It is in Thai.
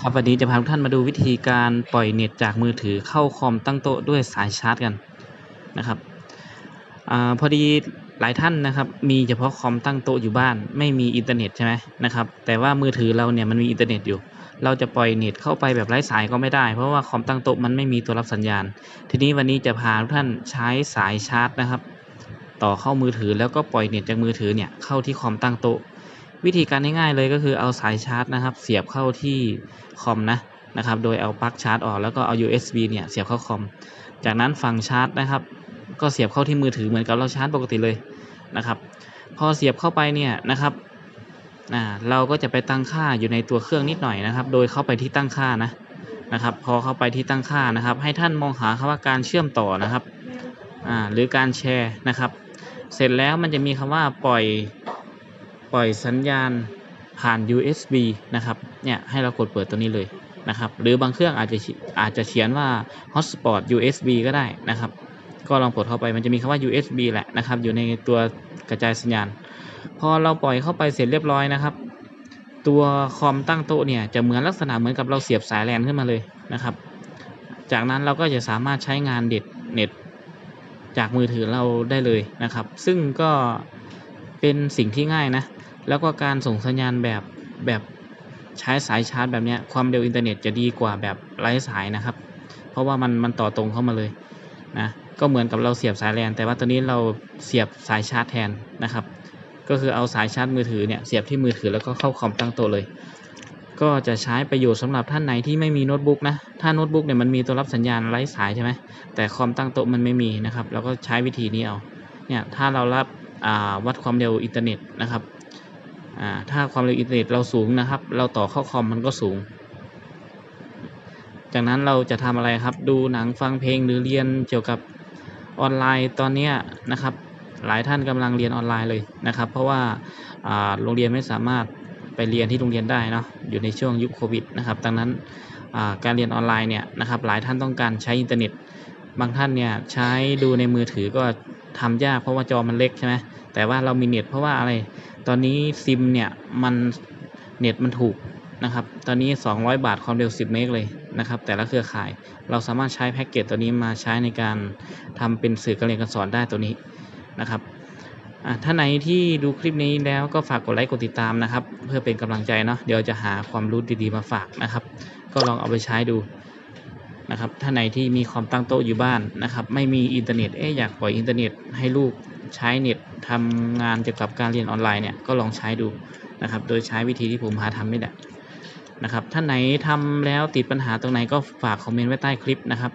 ครับวันนี้จะพาทุกท่านมาดูวิธีการปล่อยเน็ตจากมือถือเข้าคอมตั้งโต๊ะด้วยสายชาร์จกันนะครับอพอดีหลายท่านนะครับมีเฉพาะคอมตั้งโต๊ะอยู่บ้าน ไม่มีอินเทอร์เน็ตใช่ไหมนะครับแต่ว่ามือถือเราเนี่ยมันมีอินเทอร์เน็ตอยู่ เราจะปล่อยเน็ตเข้าไปแบบไร้สายก็ไม่ได้ เพราะว่าคอมตั้งโต๊ะมันไม่มีตัวรับสัญญาณ ทีนี้วันนี้จะพาทุกท่านใช้สายชาร์จนะครับ ต่อเข้ามือถือแล้วก็ปล่อยเน็ตจากมือถือเนี่ยเข้าที่คอมตั้งโต๊ะ วิธีการง่ายๆเลยก็คือเอาสายชาร์จนะครับ เสียบเข้าที่คอมนะนะครับ โดยเอาปลั๊กชาร์จออกแล้วก็เอา USB เนี่ยเสียบเข้าคอม จากนั้นฝั่งชาร์จนะครับ ก็เสียบเข้าที่มือถือเหมือนกับเราชาร์จปกติเลยนะครับ พอเสียบเข้าไปเนี่ยนะครับอ่าเราก็จะไปตั้งค่าอยู่ในตัวเครื่องนิดหน่อยนะครับ โดยเข้าไปที่ตั้งค่านะนะครับ พอเข้าไปที่ตั้งค่านะครับ ให้ท่านมองหาคำว่าการเชื่อมต่อนะครับอ่าหรือการแชร์นะครับ เสร็จแล้วมันจะมีคำว่าปล่อย ล่อยสัญญาณผ่าน USB นะครับเนี่ยให้เรากดเปิดตัวนี้เลยนะครับ หรือบางเครื่องอาจจะอาจจะเขียนว่า Hotspot USB ก็ได้นะครับ ก็ลองกดเข้าไปมันจะมีคำว่า USB แหละนะครับ อยู่ในตัวกระจายสัญญาณ พอเราปล่อยเข้าไปเสร็จเรียบร้อยนะครับ ตัวคอมตั้งโต๊ะเนี่ยจะเหมือนลักษณะเหมือนกับเราเสียบสายแลนขึ้นมาเลยนะครับ จากนั้นเราก็จะสามารถใช้งานเด็ดเน็ตจากมือถือเราได้เลยนะครับ ซึ่งก็เป็นสิ่งที่ง่ายนะ แล้วก็การส่งสัญญาณแบบแบบใช้สายชาร์จแบบเนี้ยความเร็วอินเทอร์เน็ตจะดีกว่าแบบไร้สายนะครับ เพราะว่ามันมันต่อตรงเข้ามาเลยนะก็เหมือนกับเราเสียบสายแลนแต่ว่าตัวนี้เราเสียบสายชาร์จแทนนะครับ ก็คือเอาสายชาร์จมือถือเนี่ยเสียบที่มือถือแล้วก็เข้าคอมตั้งโต๊ะเลย ก็จะใช้ประโยชน์สำหรับท่านไหนที่ไม่มีโน้ตบุ๊กนะถ้าโน้ตบุ๊กเนี่ยมันมีตัวรับสัญญาณไร้สายใช่ไหมแต่คอมตั้งโต๊ะมันไม่มีนะครับเราก็ใช้วิธีนี้เอาเนี่ยถ้าเรารับอ่าวัดความเร็วอินเทอร์เน็ตนะครับ อ่าถ้าความเร็วอินเทอร์เน็ตเราสูงนะครับ เราต่อเข้าคอมมันก็สูง จากนั้นเราจะทำอะไรครับ ดูหนังฟังเพลงหรือเรียนเกี่ยวกับออนไลน์ตอนนี้นะครับ หลายท่านกำลังเรียนออนไลน์เลยนะครับ เพราะว่าโรงเรียนไม่สามารถไปเรียนที่โรงเรียนได้เนาะอยู่ในช่วงยุคโควิดนะครับดังนั้นการเรียนออนไลน์เนี่ยนะครับหลายท่านต้องการใช้อินเทอร์เน็ต บางท่านเนี่ยใช้ดูในมือถือก็ ทำยากเพราะว่าจอมันเล็กใช่ไหมแต่ว่าเรามีเน็ตเพราะว่าอะไร ตอนนี้ซิมเนี่ยมันเน็ตมันถูกนะครับ ตอนนี้ 200 บาทความเร็ว 10 เมกเลยนะครับ แต่ละเครือข่าย เราสามารถใช้แพ็กเกจตัวนี้มาใช้ในการทำเป็นสื่อการเรียนการสอนได้ตัวนี้นะครับอะท่านไหนที่ดูคลิปนี้แล้วก็ฝากกดไลค์กดติดตามนะครับ เพื่อเป็นกำลังใจเนาะเดี๋ยวจะหาความรู้ดีๆมาฝากนะครับ ก็ลองเอาไปใช้ดู นะครับท่านไหนที่มีคอมตั้งโต๊ะอยู่บ้านนะครับ ไม่มีอินเทอร์เน็ตเอ๊อยากปล่อยอินเทอร์เน็ตให้ลูกใช้เน็ตทำงานเกี่ยวกับการเรียนออนไลน์เนี่ยก็ลองใช้ดูนะครับ โดยใช้วิธีที่ผมหาทำนี่แหละนะครับท่านไหนทำแล้วติดปัญหาตรงไหนก็ฝากคอมเมนต์ไว้ใต้คลิปนะครับ